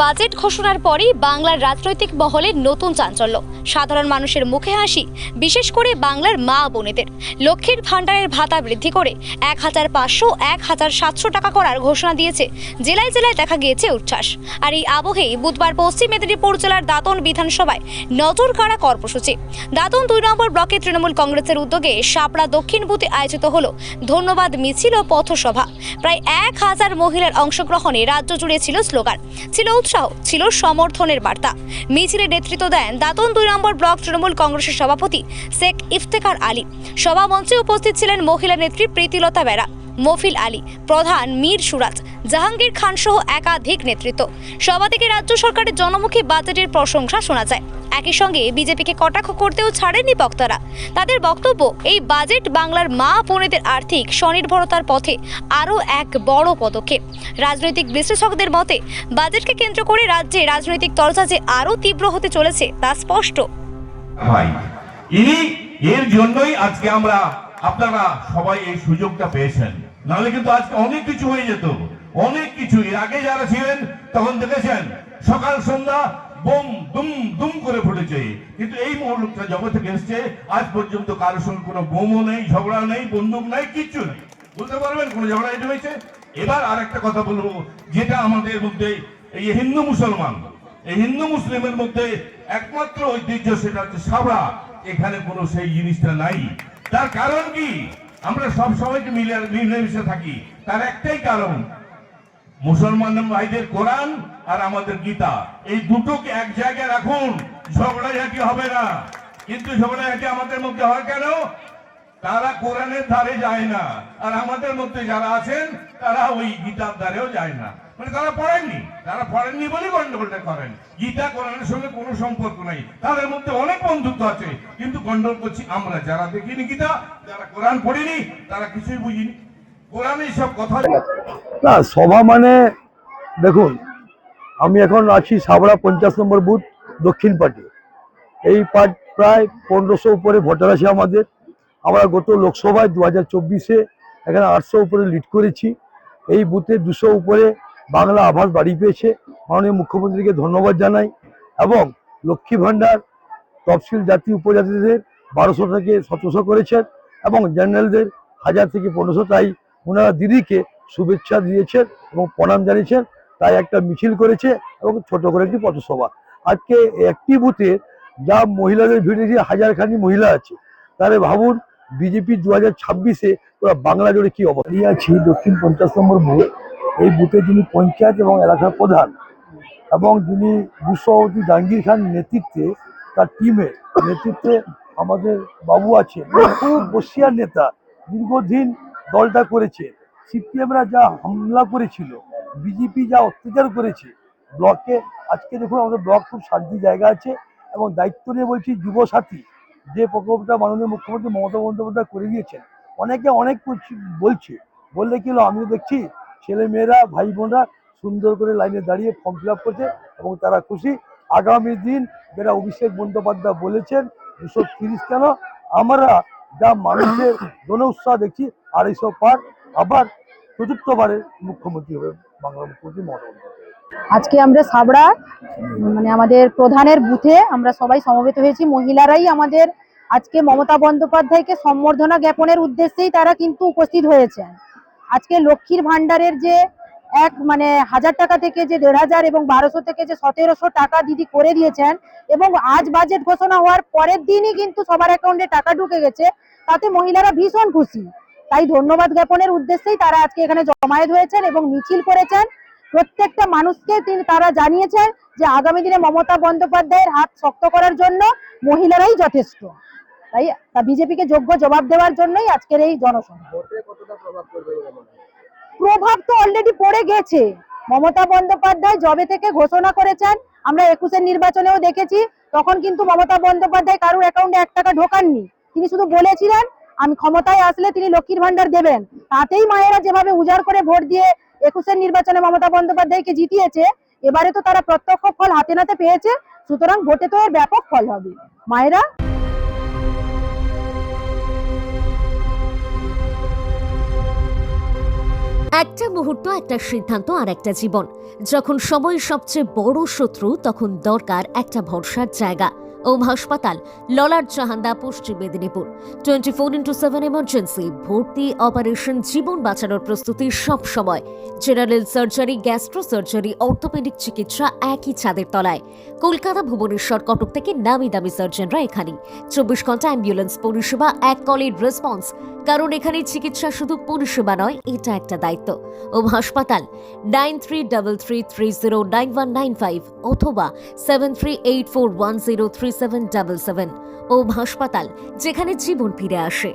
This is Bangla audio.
বাজেট ঘোষণার পরেই বাংলার রাজনৈতিক মহলে নতুন চাঞ্চল্য। সাধারণ মানুষের মুখে হাসি, বিশেষ করে বাংলার মা বোনেদের। লক্ষ্মীর ভাণ্ডারের ভাতা বৃদ্ধি করে এক হাজার পাঁচশো, এক হাজার সাতশো টাকা করার ঘোষণা দিয়েছে। জেলায় জেলায় দেখা গিয়েছে উচ্ছ্বাস। আর এই আবহেই বুধবার পশ্চিম মেদিনীপুর জেলার দাঁতন বিধানসভায় নজর কাড়া কর্মসূচি। দাঁতন দুই নম্বর ব্লকে তৃণমূল কংগ্রেসের উদ্যোগে সাপড়া দক্ষিণ বুথে আয়োজিত হল ধন্যবাদ মিছিল ও পথসভা। প্রায় এক হাজার মহিলার অংশগ্রহণে রাজ্য জুড়ে ছিল স্লোগান। ছিল উৎসাহ ছিল সমর্থনের বার্তা। মিছিলে নেতৃত্ব দেন দাতন দুই নম্বর ব্লক তৃণমূল কংগ্রেসের সভাপতি শেখ ইফতেখার আলী। সভা মঞ্চে উপস্থিত ছিলেন মহিলা নেত্রী প্রীতিলতা বেরা। মফিল আলী, প্রধান মীর সুরাজ জাহাঙ্গীর খান সহ একাধিক নেতৃত্ব। সভা থেকে রাজ্য সরকারের জনমুখী বাজেটের প্রশংসা শোনা যায়। একই সঙ্গে বিজেপিকে কটাক্ষ করতেও ছাড়েননি বক্তারা। তাদের বক্তব্য, এই বাজেট বাংলার মা বোনেদের আর্থিক স্বনির্ভরতার পথে আরও এক বড় পদক্ষেপ। রাজনৈতিক বিশ্লেষকদের মতে, বাজেটকে কেন্দ্র করে রাজ্যে রাজনৈতিক তরজা যে আরও তীব্র হতে চলেছে তা স্পষ্ট। এর জন্যই আজকে আমরা আপনারা সবাই এই সুযোগটা পেয়েছেন। নাহলে কিন্তু আজকে অনেক কিছু হয়ে যেত। অনেক কিছু আগে যারা ছিলেন, তখন দেখেছেন, সকাল, সন্ধ্যা, বোম, দুম দুম করে ফুটেছে। কিন্তু এই মুহূর্তটা জগৎ থেকে এসছে। আজ পর্যন্ত কারোর সঙ্গে কোনো বোমও নেই, ঝগড়া নেই, বন্দুক নেই, কিচ্ছু নেই। বলতে পারবেন, কোনো ঝগড়া এটা হয়েছে এবার আর একটা কথা বলব, যেটা আমাদের মধ্যে, এই হিন্দু মুসলমান, এই হিন্দু মুসলিমের মধ্যে একমাত্র ঐতিহ্য সেটা হচ্ছে সাবরা। এখানে কোনো সেই জিনিসটা নাই। তার কারণ কি? আমরা সব সময়কে মিলে মিলেমিশে থাকি? তার একটাই কারণ, মুসলমান ভাইদের কোরআন আর আমাদের গীতা। এই দুটোকে এক জায়গায় রাখুন, ঝগড়াঝাটি হবে না। কিন্তু ঝগড়াঝাটি আমাদের মধ্যে হয় কেন? তারা কোরআনের ধারে যায় না। আর আমাদের মধ্যে যারা আছেন, তারা ওই গীতার ধারেও যায় না। মানে তারা পড়েননি। তারা পড়েননি বলে গন্ডগোলটা করেন। গীতা, কোরআনের সঙ্গে কোনো সম্পর্ক নাই। তাদের মধ্যে অনেক বন্ধুত্ব আছে। কিন্তু গন্ডগোল করছি আমরা। যারা দেখিনি গীতা, যারা কোরআন পড়িনি, তারা কিছুই বুঝিনি। কোরআনে সব কথা না, সভা মানে দেখুন, আমি এখন আছি সাবড়া পঞ্চাশ নম্বর বুথ, দক্ষিণ পার্টি। এই পার্ট প্রায় পনেরোশো উপরে ভোটার আছে আমাদের। আমরা গত লোকসভায় দু হাজার চব্বিশে এখানে আটশো উপরে লিড করেছি। এই বুথে দুশো উপরে বাংলা আভাস বাড়ি পেয়েছে। মাননীয় মুখ্যমন্ত্রীকে ধন্যবাদ জানাই এবং লক্ষ্মী ভাণ্ডার তফসিল জাতি উপজাতিদের বারোশো থেকে সতেরোশো করেছেন এবং জেনারেলদের হাজার থেকে পনেরোশো। তাই ওনারা দিদিকে শুভেচ্ছা দিয়েছেন এবং প্রণাম জানিয়েছেন। তাই একটা মিছিল করেছে এবং ছোট করে একটি পথসভা। আজকে একটি বুথে যা মহিলাদের ভিড় যে হাজারখানি মহিলা আছে, তাহলে ভাবুন বিজেপি দু হাজার ছাব্বিশে ওরা বাংলা জুড়ে কি অবস্থা। আছি দক্ষিণ পঞ্চাশ নম্বর বুথ। এই বুথে যিনি পঞ্চায়েত এবং এলাকার প্রধান এবং যিনি সভাপতি জাহাঙ্গীর খান নেতৃত্বে তার টিমের নেতৃত্বে আমাদের বাবু আছে বসিয়ার নেতা দীর্ঘদিন দলটা করেছে। সিপিএমরা যা হামলা করেছিল বিজেপি যা অত্যাচার করেছে, ব্লকে আজকে দেখুন আমাদের ব্লক খুব শান্তি জায়গা আছে এবং দায়িত্ব নিয়ে বলছি যুব সাথী যে প্রকল্পটা মাননীয় মুখ্যমন্ত্রী মমতা বন্দ্যোপাধ্যায় করে দিয়েছেন, অনেকে অনেক বলছে, বললে কি আমিও দেখছি ছেলে মেয়েরা ভাই বোনরা সুন্দর করে লাইনে দাঁড়িয়ে ফর্ম ফিল করছে এবং তারা খুশি। আগামী দিন যেটা অভিষেক বন্দ্যোপাধ্যায় বলেছেন, দুশো তিরিশ কেন? আমরা যা মানুষের জন উৎসাহ দেখছি, আড়াইশো পার। আবার চতুর্থবারে মুখ্যমন্ত্রী হবে বাংলা মুখ্যমন্ত্রী মমতা আজকে আমরা সাবড়া মানে আমাদের প্রধানের বুথে আমরা সবাই সমবেত হয়েছি। মহিলারাই আমাদের আজকে মমতা বন্দ্যোপাধ্যায়কে সম্বর্ধনা জ্ঞাপনের উদ্দেশ্যেই তারা কিন্তু উপস্থিত হয়েছেন। আজকে লক্ষ্মীর ভান্ডারের যে এক মানে হাজার টাকা থেকে যে দেড় হাজার এবং বারোশো থেকে যে সতেরোশো টাকা দিদি করে দিয়েছেন এবং আজ বাজেট ঘোষণা হওয়ার পরের দিনই কিন্তু সবার অ্যাকাউন্টে টাকা ঢুকে গেছে, তাতে মহিলারা ভীষণ খুশি। তাই ধন্যবাদ জ্ঞাপনের উদ্দেশ্যেই তারা আজকে এখানে জমায়েত হয়েছেন এবং মিছিল করেছেন। প্রত্যেকটা মানুষকে তিনি, তারা জানিয়েছেন যে আগামী দিনে মমতা বন্দ্যোপাধ্যায়ের হাত শক্ত করার জন্য মহিলারাই যথেষ্ট। তাই বিজেপিকে যোগ্য জবাব দেওয়ার জন্যই আজকের এই জনসভা। প্রভাব তো অলরেডি পড়ে গেছে। মমতা বন্দ্যোপাধ্যায় জবে থেকে ঘোষণা করেছেন আমরা একুশের নির্বাচনেও দেখেছি তখন কিন্তু মমতা বন্দ্যোপাধ্যায় কারোর অ্যাকাউন্টে এক টাকা ঢোকাননি। তিনি শুধু বলেছিলেন আমি ক্ষমতায় আসলে তিনি লক্ষ্মীর ভান্ডার দেবেন। তাতেই মায়েরা যেভাবে উজাড় করে ভোট দিয়ে একুশের নির্বাচনে মমতা বন্দ্যোপাধ্যায়কে জিতিয়েছে এবারে তো তারা প্রত্যক্ষ ফল হাতে নাতে পেয়েছে সুতরাং ভোটে তো এর ব্যাপক ফল হবে। মায়েরা একটা মুহূর্ত, একটা সিদ্ধান্ত আর একটা জীবন। যখন সময় সবচেয়ে বড় শত্রু, তখন দরকার একটা ভরসার জায়গা। ওম হাসপাতাল ললার চাহান্দা Paschim Medinipur. Twenty four into seven emergency ভর্তি অপারেশন জীবন বাঁচানোর প্রস্তুতি সব সময়। General surgery gastro surgery orthopaedic চিকিৎসা একই ছাদের তলায়। কলকাতা, ভুবনেশ্বর, কটক থেকে নামি দামি সার্জনরা এখানে চব্বিশ ঘণ্টা অ্যাম্বুলেন্স পরিষেবা, এক কলের রেসপন্স কারণ এখানে চিকিৎসা শুধু পরিষেবা নয়, এটা একটা দায়িত্ব। ওম হাসপাতাল nine three double three three zero nine one nine five অথবা seven three eight four one zero three seven double seven Om হাসপাতাল যেখানে জীবন ফিরে আসে